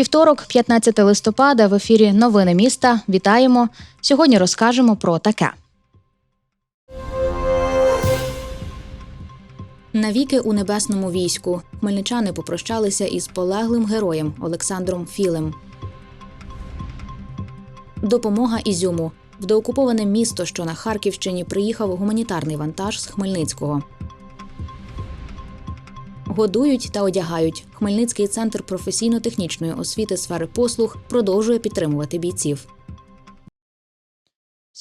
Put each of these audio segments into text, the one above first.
Вівторок, 15 листопада, в ефірі Новини міста. Вітаємо. Сьогодні розкажемо про таке. Навіки у небесному війську хмельничани попрощалися із полеглим героєм Олександром Філем. Допомога Ізюму. В деокуповане місто, що на Харківщині, приїхав гуманітарний вантаж з Хмельницького. Годують та одягають. Хмельницький центр професійно-технічної освіти сфери послуг продовжує підтримувати бійців.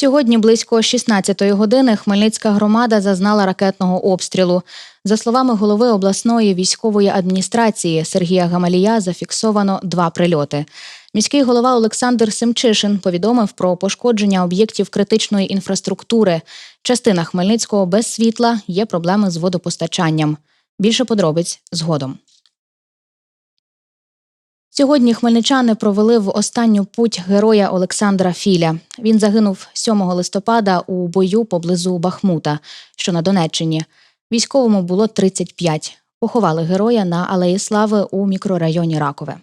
Сьогодні близько 16-ї години Хмельницька громада зазнала ракетного обстрілу. За словами голови обласної військової адміністрації Сергія Гамалія, зафіксовано два прильоти. Міський голова Олександр Семчишин повідомив про пошкодження об'єктів критичної інфраструктури. Частина Хмельницького без світла є проблеми з водопостачанням. Більше подробиць згодом. Сьогодні хмельничани провели в останню путь героя Олександра Філя. Він загинув 7 листопада у бою поблизу Бахмута, що на Донеччині. Військовому було 35. Поховали героя на Алеї Слави у мікрорайоні Ракове.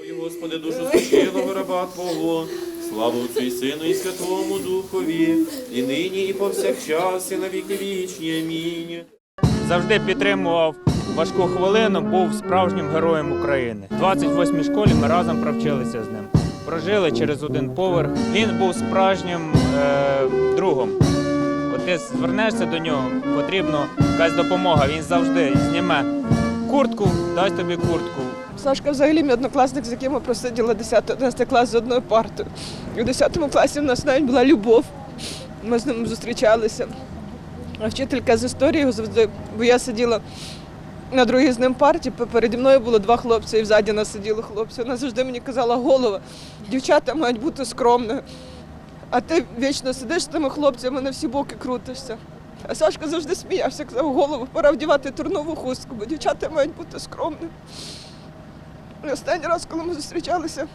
Ой, Господи, душу спочилого раба Твого, славу Отцю і Сину і Святому Духові, і нині, і повсякчас, і на віки вічні. Амінь. завжди підтримував важку хвилину, був справжнім героєм України. В 28-й школі ми разом провчилися з ним. Прожили через один поверх. Він був справжнім е, другом. От ти звернешся до нього, потрібна якась допомога. Він завжди зніме куртку, дасть тобі куртку. Сашка взагалі мій однокласник, з яким ми просиділи 10-11 клас з одною партою. В 10 класі в нас навіть була любов. Ми з ним зустрічалися. А вчителька з історії завжди, бо я сиділа на другій з ним парті, переді мною було два хлопці, і взаді нас сиділи хлопці. Вона завжди мені казала, голова, дівчата мають бути скромними. А ти вічно сидиш з тими хлопцями, на всі боки крутишся. А Сашка завжди сміявся, казав, голову, пора вдівати турнову хустку, бо дівчата мають бути скромними. Останній раз, коли ми зустрічалися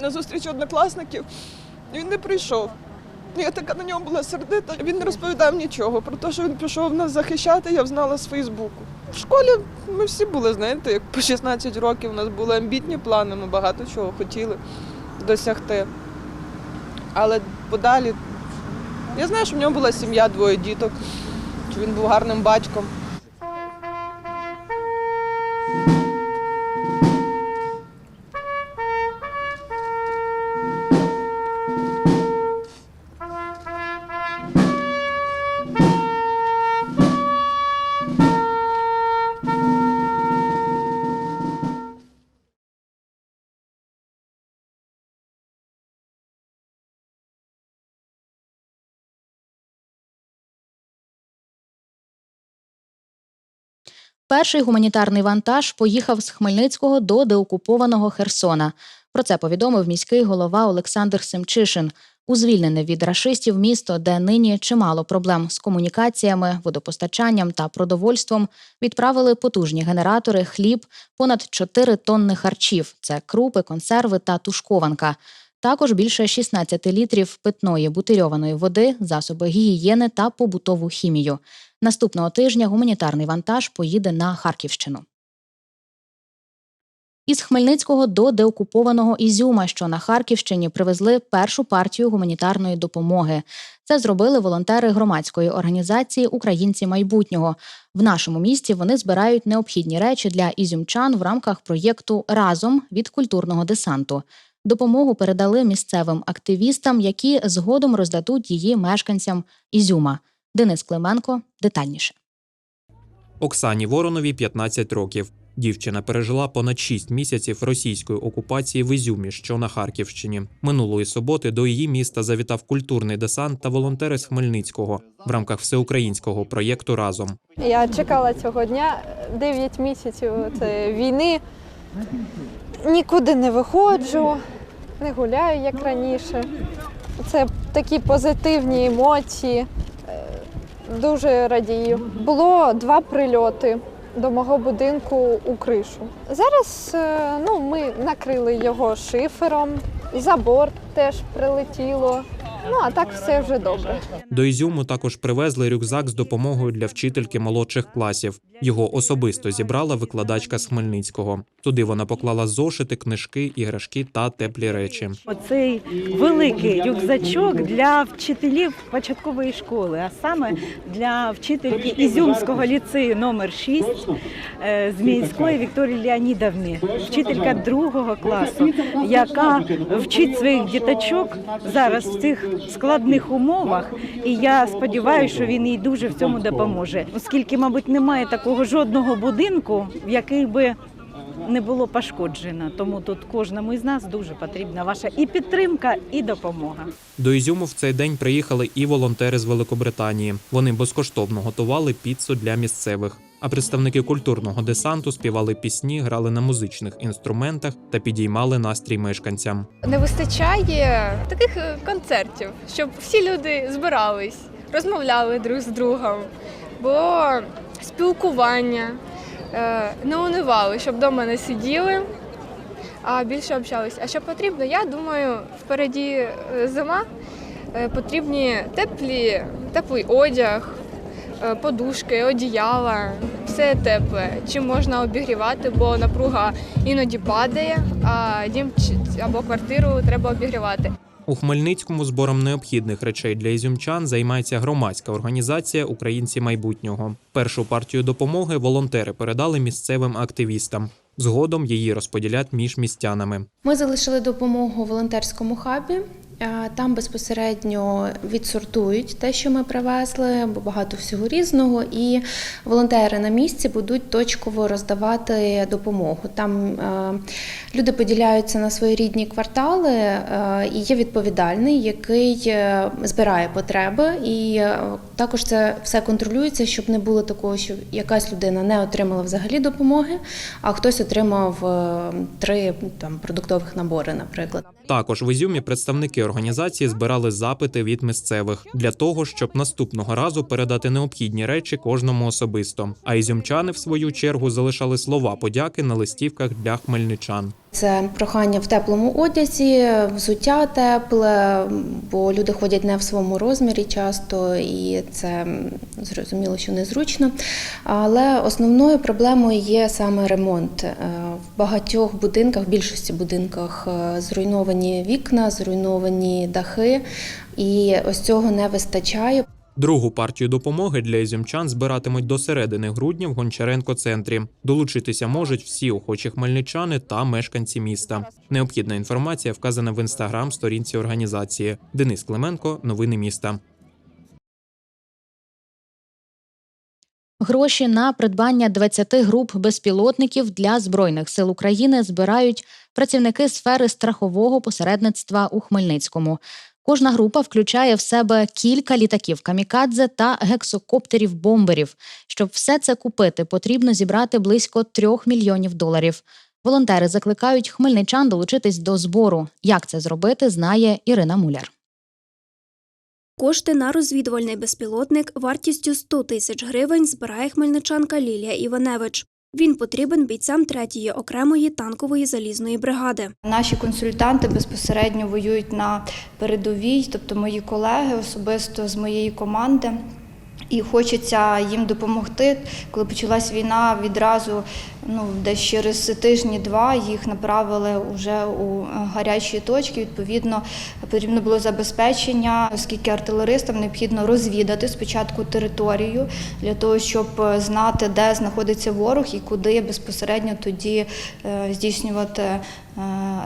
на зустріч однокласників, він не прийшов. Я така на нього була сердита. Він не розповідав нічого про те, що він пішов нас захищати, я знала з Фейсбуку. В школі ми всі були, знаєте, як по 16 років у нас були амбітні плани, ми багато чого хотіли досягти. Але подалі, я знаю, що в нього була сім'я, двоє діток, що він був гарним батьком. Перший гуманітарний вантаж поїхав з Хмельницького до деокупованого Херсона. Про це повідомив міський голова Олександр Семчишин. У звільнене від рашистів місто, де нині чимало проблем з комунікаціями, водопостачанням та продовольством, відправили потужні генератори, хліб, понад 4 тонни харчів. Це крупи, консерви та тушкованка. Також більше 16 літрів питної бутильованої води, засоби гігієни та побутову хімію. Наступного тижня гуманітарний вантаж поїде на Харківщину. Із Хмельницького до деокупованого Ізюма, що на Харківщині привезли першу партію гуманітарної допомоги. Це зробили волонтери громадської організації Українці майбутнього. В нашому місті вони збирають необхідні речі для ізюмчан в рамках проєкту Разом від культурного десанту. Допомогу передали місцевим активістам, які згодом роздадуть її мешканцям Ізюма. Денис Клименко детальніше. Оксані Воронові 15 років. Дівчина пережила понад 6 місяців російської окупації в Ізюмі, що на Харківщині. Минулої суботи до її міста завітав культурний десант та волонтери з Хмельницького в рамках всеукраїнського проєкту Разом. Я чекала цього дня 9 місяців це війни. Нікуди не виходжу, не гуляю як раніше. Це такі позитивні емоції. Дуже радію. Було два прильоти. до мого будинку у кришу. Зараз е, ну, ми накрили його шифером, забор теж прилетіло. Ну а так все вже добре. До Ізюму також привезли рюкзак з допомогою для вчительки молодших класів. Його особисто зібрала викладачка з Хмельницького. Туди вона поклала зошити, книжки, іграшки та теплі речі. Оцей великий рюкзачок для вчителів початкової школи, а саме для вчительки Ізюмського ліцею номер 6 е, Зміївської Вікторії Леонідовни, вчителька другого класу, яка вчить своїх діточок зараз в цих складних умовах. І я сподіваюся, що він їй дуже в цьому допоможе, оскільки, мабуть, немає такого жодного будинку, в який би не було пошкоджено. Тому тут кожному із нас дуже потрібна ваша і підтримка, і допомога. До Ізюму в цей день приїхали і волонтери з Великобританії. Вони безкоштовно готували піцу для місцевих. А представники культурного десанту співали пісні, грали на музичних інструментах та підіймали настрій мешканцям. Не вистачає таких е, концертів, щоб всі люди збирались, розмовляли друг з другом, було спілкування, е, не унивали, щоб вдома не сиділи, а більше общались. А що потрібно? Я думаю, впереді е, зима, потрібні теплі, теплий одяг, подушки, одіяла, все тепле. Чим можна обігрівати, бо напруга іноді падає, а дім або квартиру треба обігрівати. У Хмельницькому збором необхідних речей для ізюмчан займається громадська організація Українці майбутнього. Першу партію допомоги волонтери передали місцевим активістам. Згодом її розподілять між містянами. Ми залишили допомогу волонтерському хабі. Там безпосередньо відсортують те, що ми привезли, бо багато всього різного. І волонтери на місці будуть точково роздавати допомогу. Там люди поділяються на свої рідні квартали, і є відповідальний, який е, збирає потреби. І е, також це все контролюється, щоб не було такого, що якась людина не отримала взагалі допомоги, а хтось отримав е, три там продуктових набори, наприклад. Також в Ізюмі представники організації збирали запити від місцевих для того, щоб наступного разу передати необхідні речі кожному особисто. А ізюмчани, в свою чергу, залишали слова подяки на листівках для хмельничан. Це прохання в теплому одязі, взуття тепле, бо люди ходять не в своєму розмірі часто, і це зрозуміло, що незручно. Але основною проблемою є саме ремонт. Е, В багатьох будинках, в більшості будинках е, зруйновані вікна, зруйновані дахи, і ось цього не вистачає. Другу партію допомоги для ізюмчан збиратимуть до середини грудня в Гончаренко центрі. Долучитися можуть всі охочі хмельничани та мешканці міста. Необхідна інформація вказана в інстаграм сторінці організації. Денис Клименко, новини міста. Гроші на придбання 20 груп безпілотників для збройних сил України збирають працівники сфери страхового посередництва у Хмельницькому. Кожна група включає в себе кілька літаків камікадзе та гексокоптерів бомберів. Щоб все це купити, потрібно зібрати близько трьох мільйонів доларів. Волонтери закликають хмельничан долучитись до збору. Як це зробити, знає Ірина Муляр. Кошти на розвідувальний безпілотник вартістю 100 тисяч гривень збирає хмельничанка Лілія Іваневич. Він потрібен бійцям 3-ї окремої танкової залізної бригади. Наші консультанти безпосередньо воюють на передовій, тобто мої колеги особисто з моєї команди. І хочеться їм допомогти. Коли почалась війна, відразу ну, десь через тижні-два їх направили вже у е, гарячі точки. Відповідно, потрібно було забезпечення, оскільки артилеристам необхідно розвідати спочатку територію для того, щоб е, знати, де знаходиться ворог і куди безпосередньо тоді е, здійснювати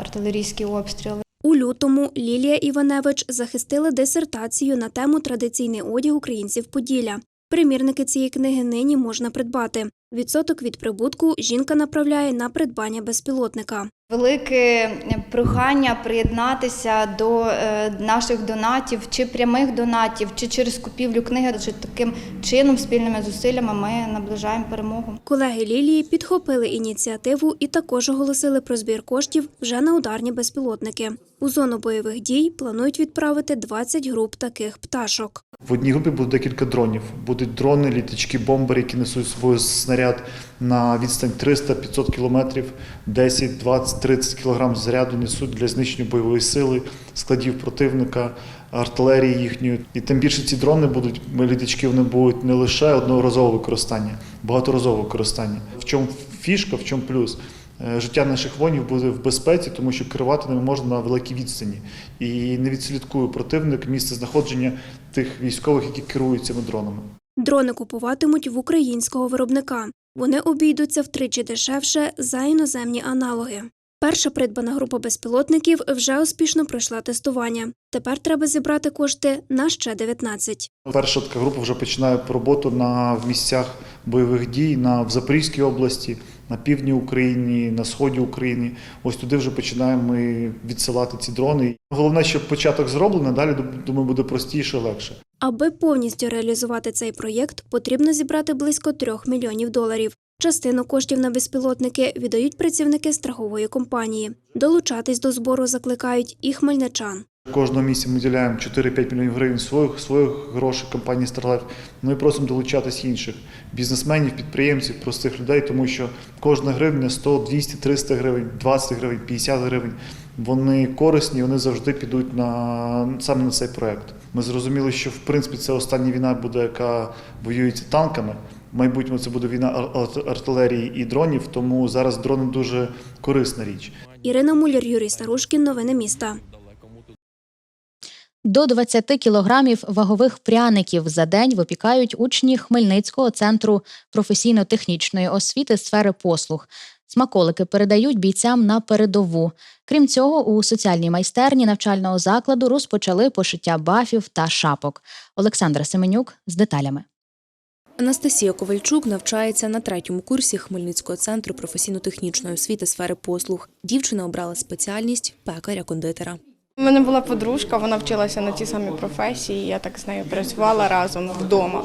артилерійські обстріли. Лютому Лілія Іваневич захистила дисертацію на тему традиційний одяг українців Поділля. Примірники цієї книги нині можна придбати. Відсоток від прибутку жінка направляє на придбання безпілотника. Велике прохання приєднатися до е, наших донатів, чи прямих донатів, чи через купівлю книги. Адже таким чином, спільними зусиллями, ми наближаємо перемогу. Колеги Лілії підхопили ініціативу і також оголосили про збір коштів вже на ударні безпілотники. У зону бойових дій планують відправити 20 груп таких пташок. В одній групі буде декілька дронів. Будуть дрони, літачки, бомбери, які несуть з собою снаряд. На відстань 300-500 кілометрів, 10, 20, 30 кілограм заряду несуть для знищення бойової сили, складів противника, артилерії їхньої. І тим більше ці дрони будуть, літачки вони будуть не лише одноразового використання, багаторазового використання. В чому фішка, в чому плюс? Е, Життя наших воїнів буде в безпеці, тому що керувати ними можна на великій відстані. І не відслідкує противник місце знаходження тих військових, які керують цими дронами. Дрони купуватимуть в українського виробника. Вони обійдуться втричі дешевше за іноземні аналоги. Перша придбана група безпілотників вже успішно пройшла тестування. Тепер треба зібрати кошти на ще 19. Перша така група вже починає роботу на місцях бойових дій на в Запорізькій області, на півдні України, на сході України. Ось туди вже починаємо ми відсилати ці дрони. Головне, щоб початок зроблений, далі думаю, буде простіше, легше. Аби повністю реалізувати цей проєкт, потрібно зібрати близько трьох мільйонів доларів. Частину коштів на безпілотники віддають працівники страхової компанії. Долучатись до збору закликають і хмельничан. Кожного місяця ми виділяємо 4-5 мільйонів гривень своїх своїх грошей компанії Starlife. Ми просимо долучатись інших бізнесменів, підприємців, простих людей, тому що кожна гривня 100, 200, 300 гривень, 20 гривень, 50 гривень. Вони корисні, вони завжди підуть на саме на цей проект. Ми зрозуміли, що в принципі це остання війна буде, яка воюється танками. В майбутньому це буде війна ар- ар- артилерії і дронів, тому зараз дрони дуже корисна річ. Ірина Муляр, Юрій Старушкін. Новини міста. До 20 кілограмів вагових пряників за день випікають учні Хмельницького центру професійно-технічної освіти сфери послуг. Смаколики передають бійцям на передову. Крім цього, у соціальній майстерні навчального закладу розпочали пошиття бафів та шапок. Олександра Семенюк з деталями. Анастасія Ковальчук навчається на третьому курсі Хмельницького центру професійно-технічної освіти сфери послуг. Дівчина обрала спеціальність пекаря-кондитера. У мене була подружка, вона вчилася на тій самій професії. Я так з нею працювала разом вдома.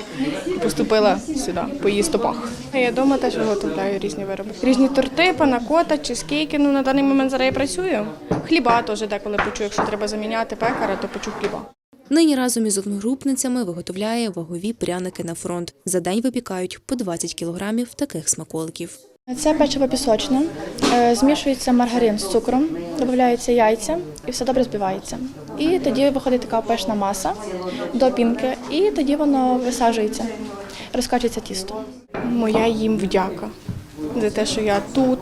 Поступила сюди, по її стопах. Я вдома теж виготовляю різні вироби. Різні торти, панакота, чизкейки. Ну на даний момент зараз я працюю. Хліба теж деколи почую, якщо треба заміняти пекара, то почу хліба. Нині разом із одногрупницями виготовляє вагові пряники на фронт. За день випікають по 20 кілограмів таких смаколиків. Це печиво пісочне, Е, змішується маргарин з цукром, додаються яйця і все добре збивається. І тоді виходить така пишна маса до пінки, і тоді воно висаджується, розкачується тісто. Моя їм вдяка за те, що я тут,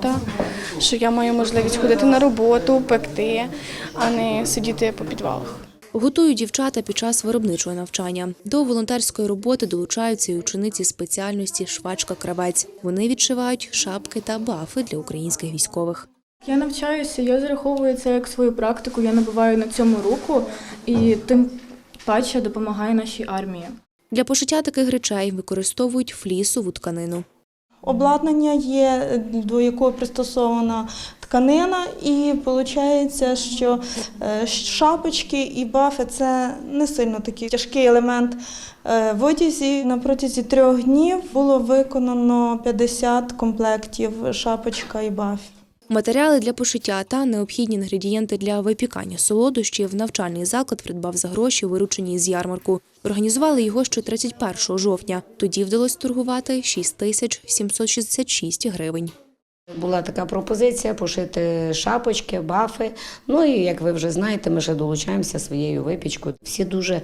що я маю можливість ходити на роботу, пекти, а не сидіти по підвалах. Готують дівчата під час виробничого навчання. До волонтерської роботи долучаються й учениці спеціальності швачка-кравець. Вони відшивають шапки та бафи для українських військових. Я навчаюся, я зараховую це як свою практику, я набиваю на цьому руку і тим паче допомагаю нашій армії. Для пошиття таких речей використовують флісову тканину. Обладнання є, до якого пристосована тканина, і виходить, що е, шапочки і бафи це не сильно такий тяжкий елемент Е, в одязі. На протязі трьох днів було виконано 50 комплектів шапочка і бафів. Матеріали для пошиття та необхідні інгредієнти для випікання солодощів навчальний заклад придбав за гроші, виручені з ярмарку. Організували його ще 31 жовтня. Тоді вдалося торгувати 6 тисяч 766 гривень. Була така пропозиція пошити шапочки, бафи. Ну і як ви вже знаєте, ми ще долучаємося своєю випічкою. Всі дуже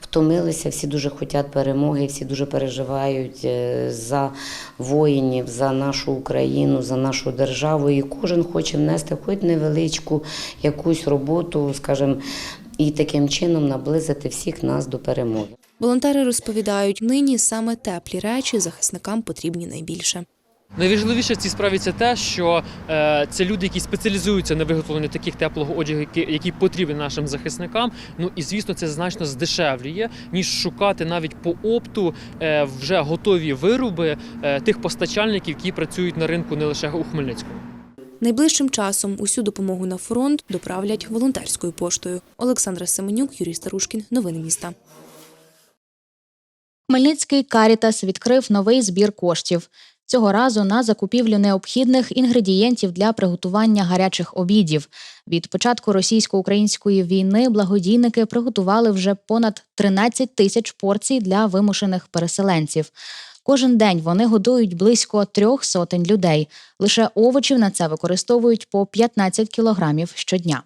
втомилися, всі дуже хочуть перемоги, всі дуже переживають е, за воїнів, за нашу Україну, за нашу державу. І кожен хоче внести хоч невеличку якусь роботу, скажімо, і таким чином наблизити всіх нас до перемоги. Волонтери розповідають, нині саме теплі речі захисникам потрібні найбільше. Найважливіше в цій справі це те, що е, це люди, які спеціалізуються на виготовленні таких теплого одягу, який, потрібен нашим захисникам. Ну і звісно, це значно здешевлює, ніж шукати навіть по опту е, вже готові вироби е, тих постачальників, які працюють на ринку не лише у Хмельницькому. Найближчим часом усю допомогу на фронт доправлять волонтерською поштою. Олександра Семенюк, Юрій Старушкін. Новини міста. Хмельницький Карітас відкрив новий збір коштів. Цього разу на закупівлю необхідних інгредієнтів для приготування гарячих обідів. Від початку російсько-української війни благодійники приготували вже понад 13 тисяч порцій для вимушених переселенців. Кожен день вони годують близько трьох сотень людей. Лише овочів на це використовують по 15 кілограмів щодня.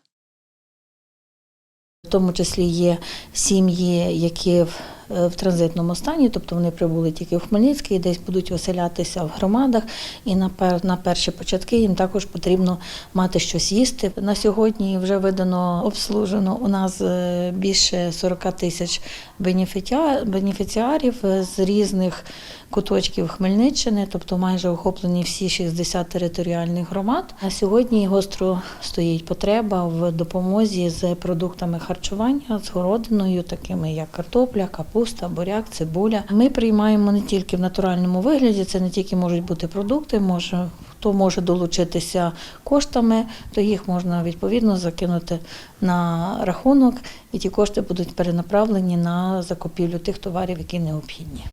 В тому числі є сім'ї, які в, е, транзитному стані, тобто вони прибули тільки в Хмельницький, десь будуть оселятися в громадах, і на, пер, на перші початки їм також потрібно мати щось їсти. На сьогодні вже видано обслужено у нас е, більше 40 тисяч бенефіціарів з різних куточків Хмельниччини, тобто майже охоплені всі 60 територіальних громад. На сьогодні гостро стоїть потреба в допомозі з продуктами харчування, з городиною, такими як картопля, капуста, буряк, цибуля. Ми приймаємо не тільки в натуральному вигляді, це не тільки можуть бути продукти, може хто може долучитися коштами, то їх можна відповідно закинути на рахунок, і ті кошти будуть перенаправлені на закупівлю тих товарів, які необхідні.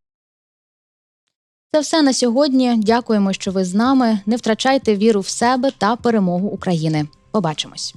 Це все на сьогодні. Дякуємо, що ви з нами. Не втрачайте віру в себе та перемогу України. Побачимось.